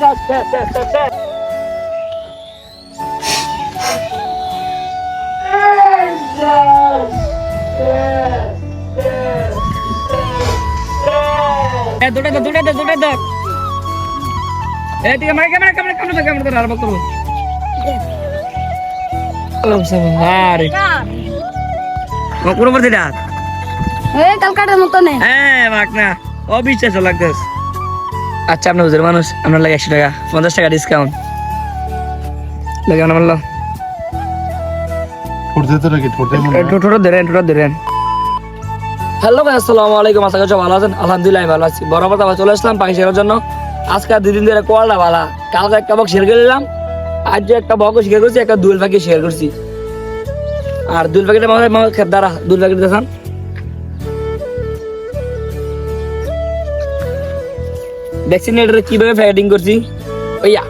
দে দে দে। Camera camera camera camera ধরে আরম্ভ কালকাটার মতো নে হ্যাঁ বাক না? অবিশ্বাস লাগতেস আচ্ছা আপনার বুঝের মানুষ আপনার লাগে একশো টাকা পঞ্চাশ টাকা ডিসকাউন্ট লাগে নাকি? ঠোঁটে মনে? হয়। হ্যালো ভাই আসসালামু আলাইকুম আশা করছি ভালো আছেন। আলহামদুলিল্লাহ ভালো আছি। বরাবর আবার চলে আসলাম পাখি শেখার জন্য। আজকে আর দুদিন ধরে কোয়ালটা ভালো কালকে একটা বক শেয়ার করে নিলাম। আজ একটা বক শেয়ার করছি একটা দুল পাখি শেয়ার করছি। আর দুল পাখিটা আমার খেত দ্বারা দুল পাখিটা দেখান। দেখছেন কীভাবে ফাইটিং করছি? ওইয়া।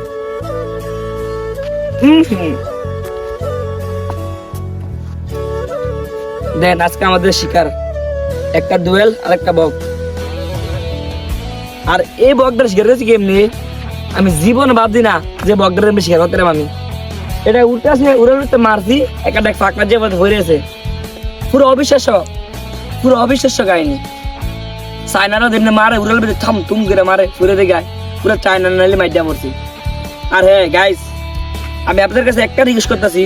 দেন, আজকে আমাদের শিকার। একটা দুয়েল আর একটা বক আর এই বকটার শিকার করেছি কেমনি? আমি জীবন ভাবছি না যে বকটার আমি শিকার করতে আমি। এটা উঠতে আসে উড়ে উঠতে মারছি, একটা ফাঁকা যে হয়েছে পুরো অবিশ্বাস্য। পুরো অবিশ্বাস্য কাহিনী। চায়নারা যেমনি মারে, উড়াল বেঁধে থাম, তুম করে মারে, উড়ে দিয়ে গায়। পুরো চায়না নাইলে মাইডা মরছি। আর হ্যাঁ গাইস আমি আপনাদের কাছে একটা রিকোয়েস্ট করতেছি,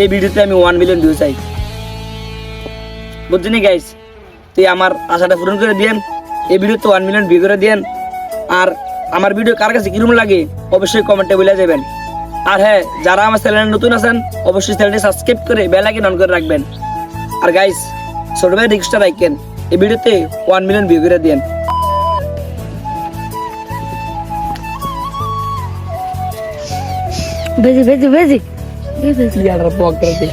এই ভিডিওতে আমি ওয়ান মিলিয়ন ভিউ চাই। বুঝছেন গাইস তুই আমার আশাটা পূরণ করে দিয়েন, এই ভিডিও তো ওয়ান মিলিয়ন ভিউ করে দিয়েন। আর আমার ভিডিও কার কাছে কীরকম লাগে, অবশ্যই কমেন্টে বলে যাবেন। আর হ্যাঁ যারা আমার চ্যানেলে নতুন আছেন, অবশ্যই চ্যানেলটি সাবস্ক্রাইব করে বেল আইকন অন করে রাখবেন। আর গাইস ছোট ভাই রিকোয়েস্টটা রাখেন। এই ভিডিওতে ওয়ান মিলিয়ন ভিউ করে দিয়েন বেজি বেজি বেজি বেজি ইয়ার বক করতে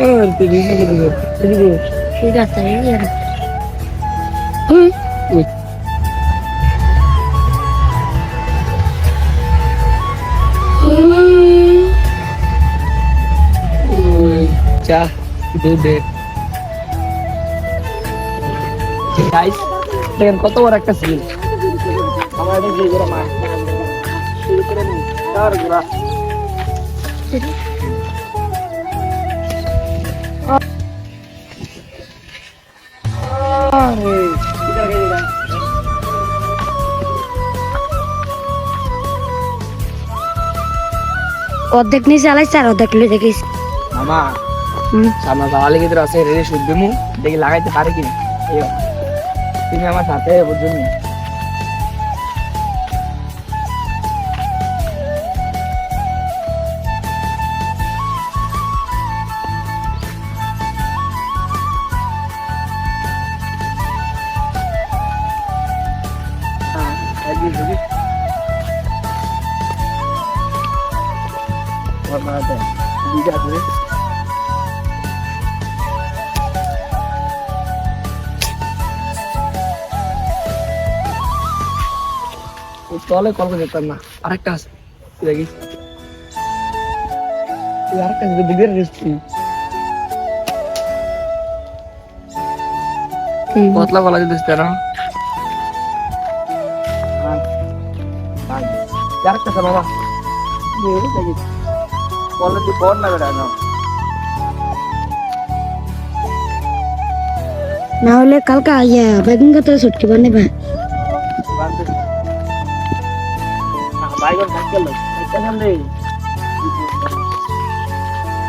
আর তুই ভিডিও ভিডিও ঠিক আছে এই আর হুম চা দুধে। গাইস দেখেন কত বড় একটা সিল। আমার অর্ধেক নিচে আলাইছে আর অর্ধেক লই দেখিস মামা। হুম সামনে দাঁড়ালে কিন্তু আছে রেডি শুদ্ধ মু দেখি লাগাইতে পারে কিনা এই তুমি আমার সাথে বুঝুন ঢুকি। ওর মাথাতে দিঘা তলে কল করে যেতাম না। আরেকটা আছে দেখি। আরেকটা দিকে রেস্টি কতলা আরেকটা বাবা। দেখি। কলে তুই পড় না বেড়া না। না হলে কালকে ইয়া বেগুন গাতে ছুটকি বানাবে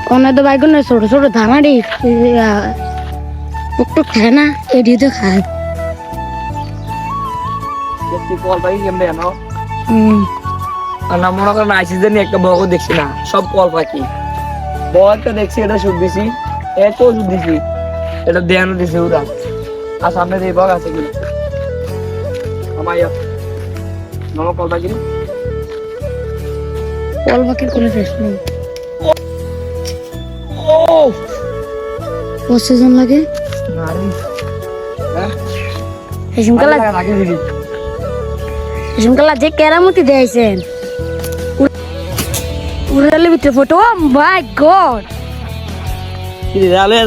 কোন তো বাইগুন ছোট ছোট ধামারি টুকটুক খায় না এডি তো খায়। একটা দেখছি না, সব কল পাখি। বগ একটা দেখছি, এটা সুদ দিছি, এত সুদ দিছি, এটা দেয়ানো দিছে ওরা। আর সামনে দিয়ে বগ আছে কিনা আমার ইয়া নমা কল পাখি। কল বাকির কোনো শেষ নেই ও লাগে না রে হ্যাঁ হেসুমকালা রাখে দিদি হেসুমকালা যে কেরামতি দিয়েছেন উড়ালে ভিতরে ফটো মাই গড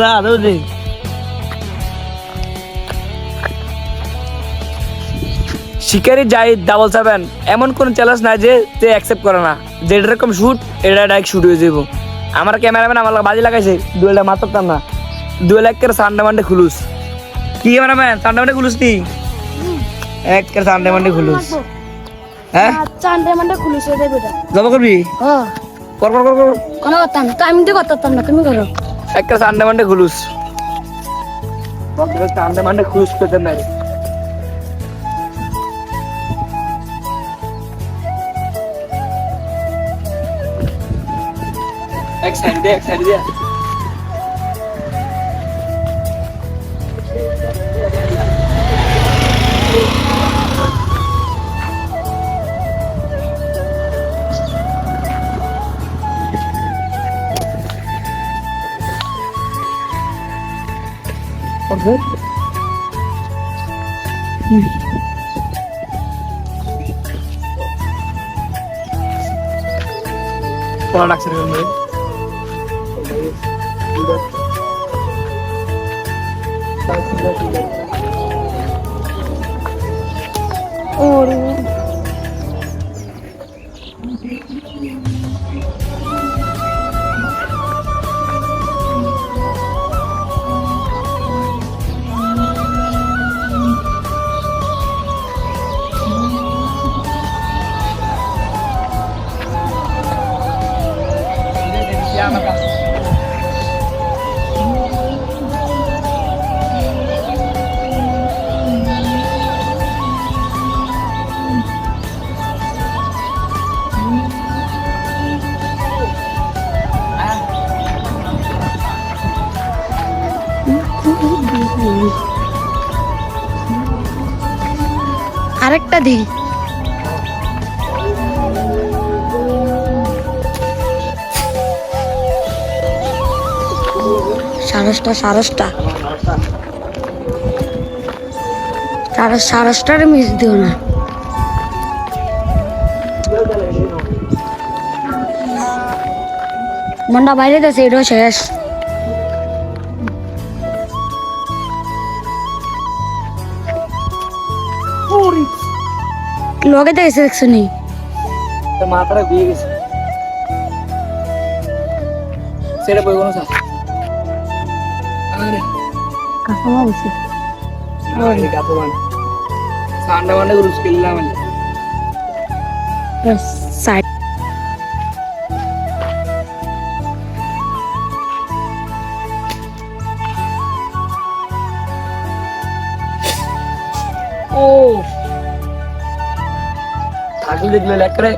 দা দে শিকারি যাই ডাবল সেভেন এমন কোন চ্যালেঞ্জ নাই যে তে অ্যাকসেপ্ট করে না। যে এরকম শুট এটা ডাইরেক্ট শুট হয়ে যাব আমার ক্যামেরাম্যান আমার বাজি লাগাইছে দুয়েলটা মারতাম না। দুয়েল একের সানডে মানডে খুলুস। কি ক্যামেরাম্যান সানডে মানডে খুলুস নি? একের সানডে মানডে খুলুস। হ্যাঁ? চান্ডে মান্ডে খুলিছে দেবে জমা করবি? ও কর কর কর কর। কোনো কথা না তো আমি তো করতাম না তুমি করো। একটা সানডে মানডে খুলুস। সানডে মানডে খুলুস পেতেন নাই। এক সাইড দে এক সাইড দে পড়া লাগছে রে মেয়ে ওরে। আরেকটা দিই। সারসটা সারসটা। সারস সারসটার মিস দিও না। মনটা বাইরে দেছে এটাও শেষ। লগে দেখেছে দেখছ নি? মাথাটা দিয়ে গেছে। সেটা বই কোনো আরে। কাকামা বসে। আরে মানে সান্ডা মান্ডা গুরুস স্কিল না মানে দেখলে লেখরে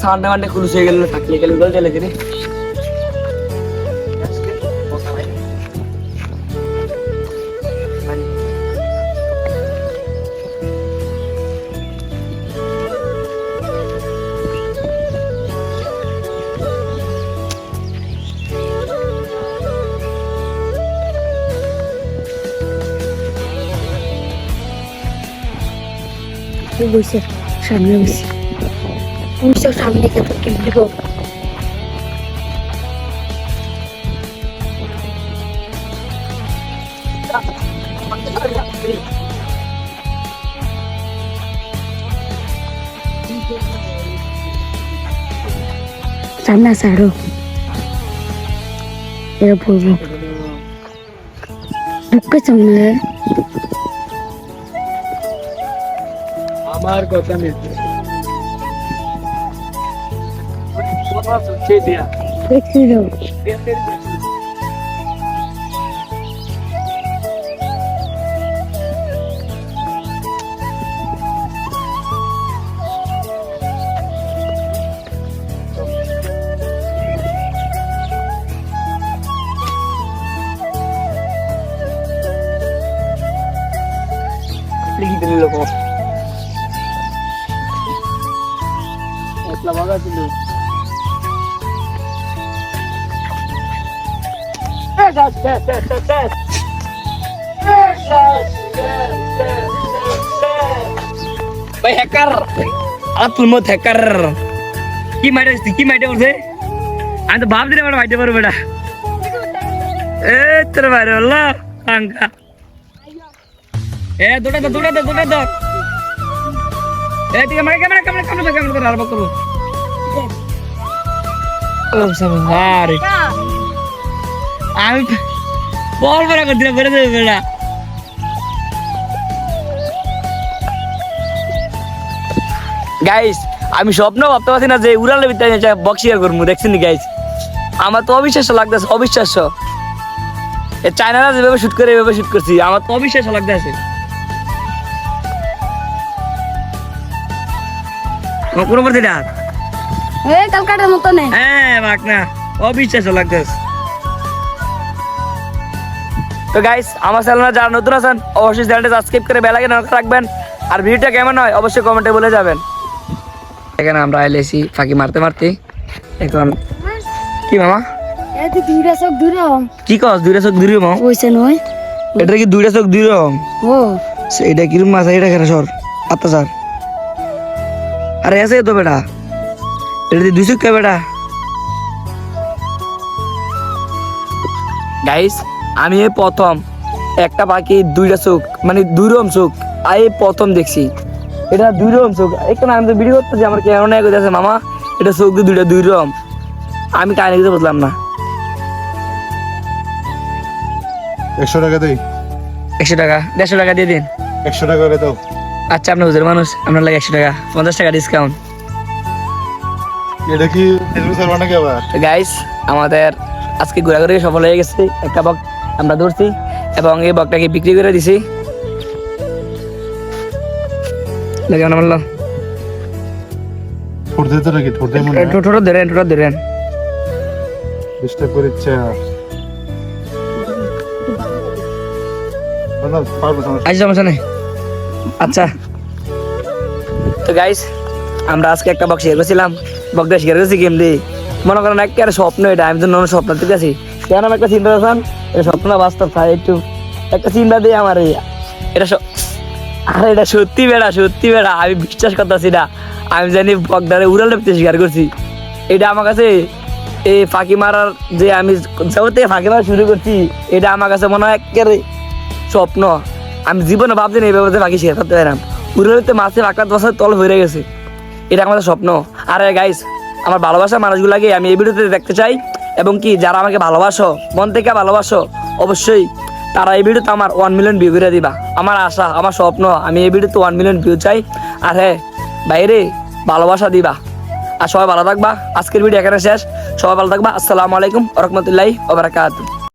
সান্ডা মানে খুলুস হয়ে গেল থাকলে গেলে, বল চলে রে বসে, সামনে বসে। তুমি তো সামনে কে তো কেমনি গো সামনে সাড়ো এরা বলব দুঃখ সামনে আমার কথা মিলছে কথা শুনছে দিয়া দেখছি তো লিখি ভাই হ্যাকার আতুল মত হ্যাকার কি মাইটে কি মাইটে বলছে আমি তো ভাব দিলে আমার মাইটে পারব বেটা। এ, তোর বাইরে বলল আঙ্কা এ দুটা তো দুটা তো দুটা তো এই ঠিক আছে ক্যামেরা ক্যামেরা ক্যামেরা ক্যামেরা করে আরম্ভ করব। ও সাবারে আমি বল বড় করে দিলে বেড়ে দেবে বেড়া গাইস আমি স্বপ্ন ভাবতে পারছি না যে উড়ালের ভিতরে বক্সিয়ার করব দেখছেন গাইস আমার তো অবিশ্বাস্য লাগতেছে অবিশ্বাস্য এ চায়নারা যেভাবে শুট করে এভাবে শুট করছি আমার তো অবিশ্বাস্য লাগতেছে কোনো পড়তে ডাক এ কালকাটার মতো নেই হ্যাঁ বাক না অবিশ্বাস্য লাগতেছে তো গাইস আমার চ্যানেলে যারা নতুন আছেন অবশ্যই চ্যানেলটা সাবস্ক্রাইব করে বেল আইকন রাখবেন। আর ভিডিওটা কেমন হয় অবশ্যই কমেন্টে বলে যাবেন। এখানে আমরা এলেছি ফাঁকি মারতে মারতে এখন কি মামা? দূরে চোখ দূরে কি কস দুইটা চোখ দূরে মামা ওইছে নয়। এটা কি দুইটা চোখ দূরে হম ও। এটা কিরম মাছ এটা খেলা সর? আত্মা স্যার আরে আছে তো বেটা। এটা দিয়ে দুই চোখ কে বেটা? গাইস আমি এই প্রথম একটা পাখি দুইটা চোখ মানে দুই রকম চোখ আর এই প্রথম দেখছি। এটা দুই রকম চোখ এখানে আমি তো ভিডিও করতেছি আমার কেমন আছে মামা এটা চোখ দুইটা দুই রকম আমি কাহিনী কিছু বুঝলাম না। একশো টাকা দেই। একশো টাকা দেড়শো টাকা দিয়ে দিন। একশো টাকা করে দাও। আচ্ছা আপনার বুঝের মানুষ আপনার লাগে একশো টাকা পঞ্চাশ টাকা ডিসকাউন্ট এটা কি গাইস আমাদের আজকে ঘোরাঘুরি সফল হয়ে গেছে। একটা আমরা ধরছি এবং এই বকটাকে বিক্রি করে দিছি। কেমন বলল ঠোঁট দিতে নাকি? ঠোঁট মনে হয়। ধরেন ধরেন। করে আজ সমস্যা নেই। আচ্ছা তো গাইস আমরা আজকে একটা বক শেয়ার করছিলাম। বকটা শেয়ার করছি গেম দিয়ে। মনে করেন একটা স্বপ্ন এটা আমি তো নন স্বপ্ন ঠিক আছে কেন একটা চিন্তা এটা স্বপ্ন বাস্তব তাই একটু একটা চিন্তা দিয়ে আমার। এটা আরে এটা সত্যি বেড়া সত্যি বেড়া, আমি বিশ্বাস করতেছি না। আমি জানি বকদারে উড়ালে শিকার করছি। এটা আমার কাছে এই ফাঁকি মারার যে আমি যাবতে ফাঁকি মারা শুরু করছি, এটা আমার কাছে মনে হয় একেবারে স্বপ্ন। আমি জীবনে ভাবছি না এইভাবে যে বাকি শেয়ার করতে পারলাম। উড়ালিতে মাছে আকাশ বছর তল হয়ে গেছে। এটা আমাদের স্বপ্ন। আর গাইস আমার ভালোবাসার মানুষগুলাকে আমি এই ভিডিওতে দেখতে চাই। এবং কি যারা আমাকে ভালোবাসো, মন থেকে ভালোবাসো, অবশ্যই তারা এই ভিডিওতে আমার ওয়ান মিলিয়ন ভিউ করে দিবা। আমার আশা, আমার স্বপ্ন, আমি এই ভিডিওতে ওয়ান মিলিয়ন ভিউ চাই। আর হ্যাঁ বাইরে ভালোবাসা দিবা। আর সবাই ভালো থাকবা। আজকের ভিডিও এখানে শেষ। সবাই ভালো থাকবা। আসসালামু আলাইকুম রহমতুল্লাহি ওবরাকাতুহ